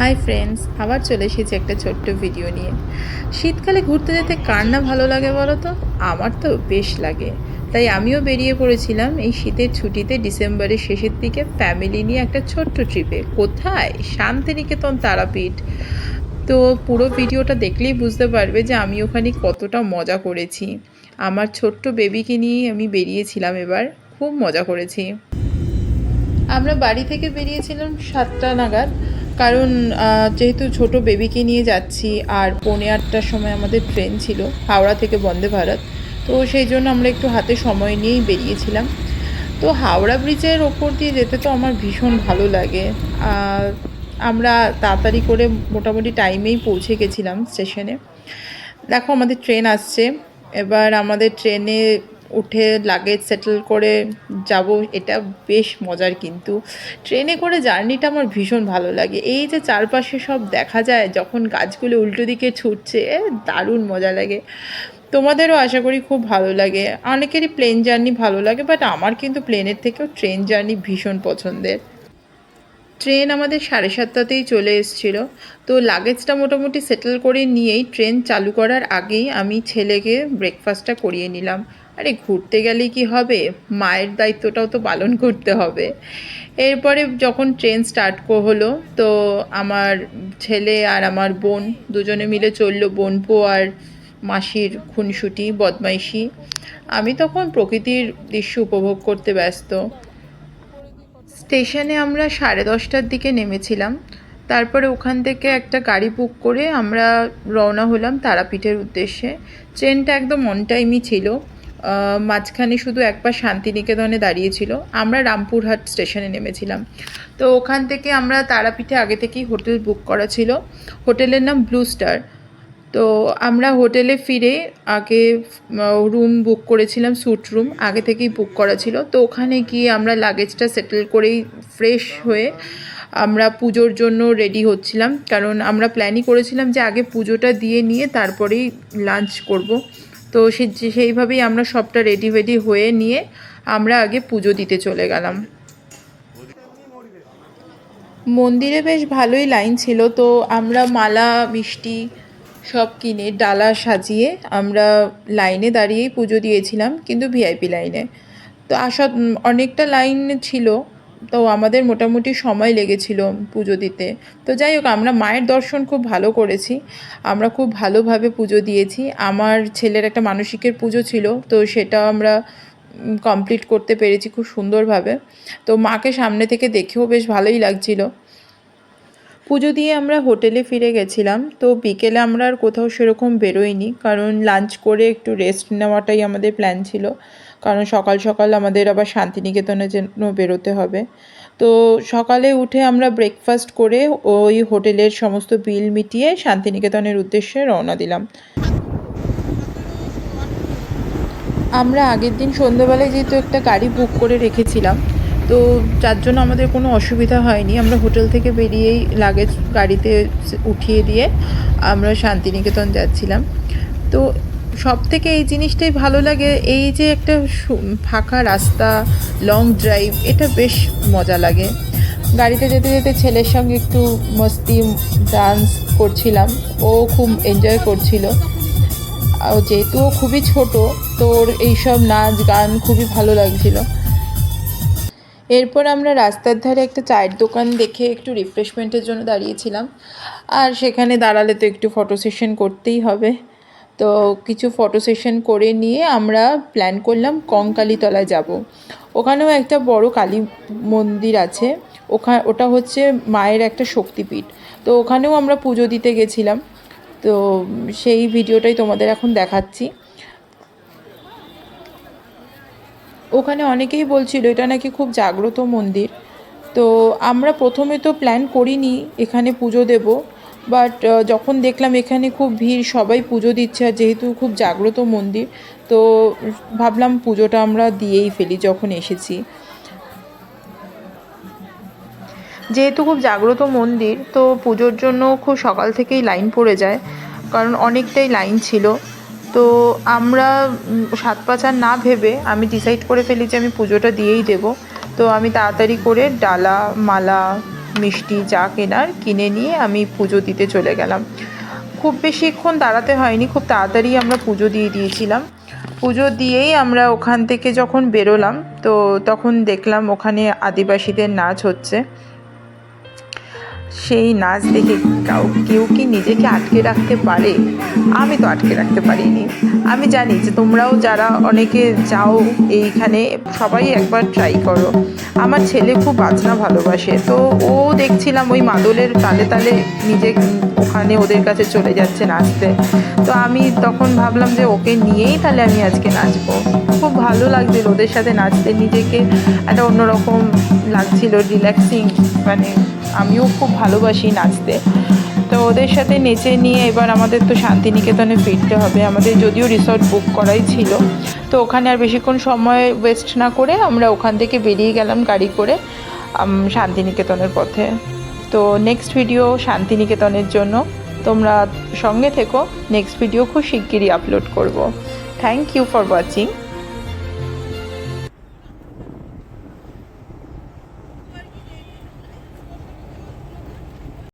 Hi friends আবার চলে এসেছি একটা ছোট্ট ভিডিও নিয়ে। শীতকালে ঘুরতে যেতে কার না ভালো লাগে বলো তো আমার তো বেশ লাগে। তাই আমিও বেরিয়ে পড়েছিলাম এই শীতের ছুটিতে ডিসেম্বরের শেষের দিকে ফ্যামিলি নিয়ে একটা ছোট্ট ট্রিপে কোথায়? শান্তিনিকেতন তারাপীঠ। তো পুরো ভিডিওটা দেখলেই বুঝতে পারবে যে আমি ওখানে কতটা মজা করেছি। আমার ছোট্ট বেবিকে নিয়ে আমি বেরিয়েছিলাম এবার। খুব মজা করেছি। আমরা বাড়ি থেকে বেরিয়েছিলাম সাতটা নাগাদ। কারণ যেহেতু ছোট বেবিকে নিয়ে যাচ্ছি, আর পৌনে আটটার সময় আমাদের ট্রেন ছিল, হাওড়া থেকে বন্দে ভারত, তো সেই জন্য আমরা একটু হাতে সময় নিয়েই বেরিয়েছিলাম। তো হাওড়া ব্রিজের ওপর দিয়ে যেতে তো আমার ভীষণ ভালো লাগে। আমরা তাড়াতাড়ি করে মোটামুটি টাইমেই পৌঁছে গেছিলাম স্টেশনে দেখো আমাদের ট্রেন আসছে, এবার আমাদের ট্রেনে উঠে লাগেজ সেটেল করে যাব, এটা বেশ মজার কিন্তু। ট্রেনে করে জার্নিটা আমার ভীষণ ভালো লাগে। এই যে চারপাশে সব দেখা যায়, যখন গাছগুলো উল্টো দিকে ছুটছে দারুণ মজা লাগে। তোমাদেরও আশা করি খুব ভালো লাগে। অনেকেরই প্লেন জার্নি ভালো লাগে বাট আমার কিন্তু প্লেনের থেকেও ট্রেন জার্নি ভীষণ পছন্দের। ট্রেন আমাদের সাড়ে সাতটাতেই চলে এসেছিল। তো লাগেজটা মোটামুটি সেটেল করে নিয়েই ট্রেন চালু করার আগেই আমি ছেলেকে ব্রেকফাস্টটা করিয়ে নিলাম। আরে ঘুরতে গেলে কি হবে? মায়ের দায়িত্বটাও তো পালন করতে হবে। এরপরে যখন ট্রেন স্টার্ট হলো, তো আমার ছেলে আর আমার বোন দুজনে মিলে চলল বোনপো আর মাসির খুনসুটি, বদমাইশি। আমি তখন প্রকৃতির দৃশ্য উপভোগ করতে ব্যস্ত। স্টেশনে আমরা সাড়ে দশটার দিকে নেমেছিলাম। তারপরে ওখান থেকে একটা গাড়ি বুক করে আমরা রওনা হলাম তারাপীঠের উদ্দেশ্যে। ট্রেনটা একদম অন টাইমই ছিল। মাঝখানে শুধু একবার শান্তিনিকেতনে দাঁড়িয়েছিল। আমরা রামপুরহাট স্টেশনে নেমেছিলাম। তো ওখান থেকে আমরা তারাপীঠে আগে থেকেই হোটেল বুক করা ছিল। হোটেলের নাম ব্লু স্টার। তো আমরা হোটেলে ফিরে আগে রুম বুক করেছিলাম স্যুট রুম আগে থেকেই বুক করা ছিল। তো ওখানে গিয়ে আমরা লাগেজটা সেটেল করেই ফ্রেশ হয়ে আমরা পুজোর জন্য রেডি হচ্ছিলাম। কারণ আমরা প্ল্যানই করেছিলাম যে আগে পুজোটা দিয়ে নিয়ে তারপরেই লাঞ্চ করব। তো সে সেইভাবেই আমরা সবটা রেডি ফেডি হয়ে নিয়ে আমরা আগে পুজো দিতে চলে গেলাম। মন্দিরে বেশ ভালোই লাইন ছিল। তো আমরা মালা, মিষ্টি সব কিনে ডালা সাজিয়ে আমরা লাইনে দাঁড়িয়েই পুজো দিয়েছিলাম, কিন্তু ভিআইপি লাইনে। তো আসা অনেকটা লাইন ছিল, তো আমাদের মোটামুটি সময় লেগেছিল পুজো দিতে। তো যাই হোক, আমরা মায়ের দর্শন খুব ভালো করেছি, আমরা খুব ভালোভাবে পুজো দিয়েছি। আমার ছেলের একটা মানসিকের পুজো ছিল, তো সেটা আমরা কমপ্লিট করতে পেরেছি খুব সুন্দরভাবে। তো মাকে সামনে থেকে দেখেও বেশ ভালোই লাগছিল। পুজো দিয়ে আমরা হোটেলে ফিরে গেছিলাম, তো বিকেলে আমরা আর কোথাও সেরকম বেরোইনি, কারণ লাঞ্চ করে একটু রেস্ট নেওয়াটাই আমাদের প্ল্যান ছিল, কারণ সকাল সকাল আমাদের আবার শান্তিনিকেতনের জন্য বেরোতে হবে। তো সকালে উঠে আমরা ব্রেকফাস্ট করে ওই হোটেলের সমস্ত বিল মিটিয়ে শান্তিনিকেতনের উদ্দেশ্যে রওনা দিলাম। আমরা আগের দিন সন্ধ্যেবেলায় যেহেতু একটা গাড়ি বুক করে রেখেছিলাম তো যার জন্য আমাদের কোনো অসুবিধা হয়নি। আমরা হোটেল থেকে বেরিয়েই লাগেজ গাড়িতে উঠিয়ে দিয়ে আমরা শান্তিনিকেতন যাচ্ছিলাম। তো সব থেকে এই জিনিসটাই ভালো লাগে, এই যে একটা ফাঁকা রাস্তা লং ড্রাইভ এটা বেশ মজা লাগে। গাড়িতে যেতে যেতে ছেলের সঙ্গে একটু মস্তি ডান্স করছিলাম। ও খুব এনজয় করছিল। যেহেতু ও খুবই ছোট তো ওর এইসব নাচ, গান খুবই ভালো লাগছিল। এরপর আমরা রাস্তার ধারে একটা চায়ের দোকান দেখে একটু রিফ্রেশমেন্টের জন্য দাঁড়িয়েছিলাম। আর সেখানে দাঁড়ালে তো একটু ফটো সেশন করতেই হবে। তো কিছু ফটো সেশন করে নিয়ে আমরা প্ল্যান করলাম কঙ্কালীতলায় যাব। ওখানেও একটা বড় কালী মন্দির আছে। ওখা, ওটা হচ্ছে মায়ের একটা শক্তিপীঠ। তো ওখানেও আমরা পুজো দিতে গেছিলাম। তো সেই ভিডিওটাই তোমাদের এখন দেখাচ্ছি। ওখানে অনেকেই বলছিল, এটা নাকি খুব জাগ্রত মন্দির। তো আমরা প্রথমে তো প্ল্যান করিনি এখানে পুজো দেব বাট যখন দেখলাম এখানে খুব ভিড়, সবাই পুজো দিচ্ছে, আর যেহেতু খুব জাগ্রত মন্দির, তো ভাবলাম পুজোটা আমরা দিয়েই ফেলি যখন এসেছি। যেহেতু খুব জাগ্রত মন্দির, তো পুজোর জন্য খুব সকাল থেকেই লাইন পড়ে যায়, কারণ অনেকটাই লাইন ছিল। তো আমরা সাত পাঁচ আর না ভেবে আমি ডিসাইড করে ফেলি যে আমি পুজোটা দিয়েই দেব। তো আমি তাড়াতাড়ি করে ডালা, মালা, মিষ্টি, যা কেনার কিনে নিয়ে আমি পুজো দিতে চলে গেলাম। খুব বেশিক্ষণ দাঁড়াতে হয়নি, খুব তাড়াতাড়ি আমরা পুজো দিয়ে দিয়েছিলাম। পুজো দিয়েই আমরা ওখান থেকে যখন বেরোলাম, তো তখন দেখলাম ওখানে আদিবাসীদের নাচ হচ্ছে। সেই নাচ দেখে কাউ, কেউ কি নিজেকে আটকে রাখতে পারে? আমি তো আটকে রাখতে পারিনি। আমি জানি যে তোমরাও যারা অনেকে যাও এইখানে, সবাই একবার ট্রাই করো। আমার ছেলে খুব বাজনা ভালোবাসে। তো ও দেখছিলাম ওই মাদলের তালে তালে নিজে ওখানে ওদের কাছে চলে যাচ্ছে নাচতে। তো আমি তখন ভাবলাম যে ওকে নিয়েই তাহলে আমি আজকে নাচবো। খুব ভালো লাগছিল ওদের সাথে নাচতে। নিজেকে একটা অন্যরকম লাগছিল রিল্যাক্সিং মানে আমিও খুব ভালোবাসি নাচতে। তো ওদের সাথে নেচে নিয়ে এবার আমাদের তো শান্তিনিকেতনে ফিরতে হবে। আমাদের যদিও রিসর্ট বুক করাই ছিল। তো ওখানে আর বেশিক্ষণ সময় ওয়েস্ট না করে আমরা ওখান থেকে বেরিয়ে গেলাম গাড়ি করে শান্তিনিকেতনের পথে। তো নেক্সট ভিডিও শান্তিনিকেতনের জন্য। তোমরা সঙ্গে থেকো। নেক্সট ভিডিও খুব শিগগিরই আপলোড করব। Thank you for watching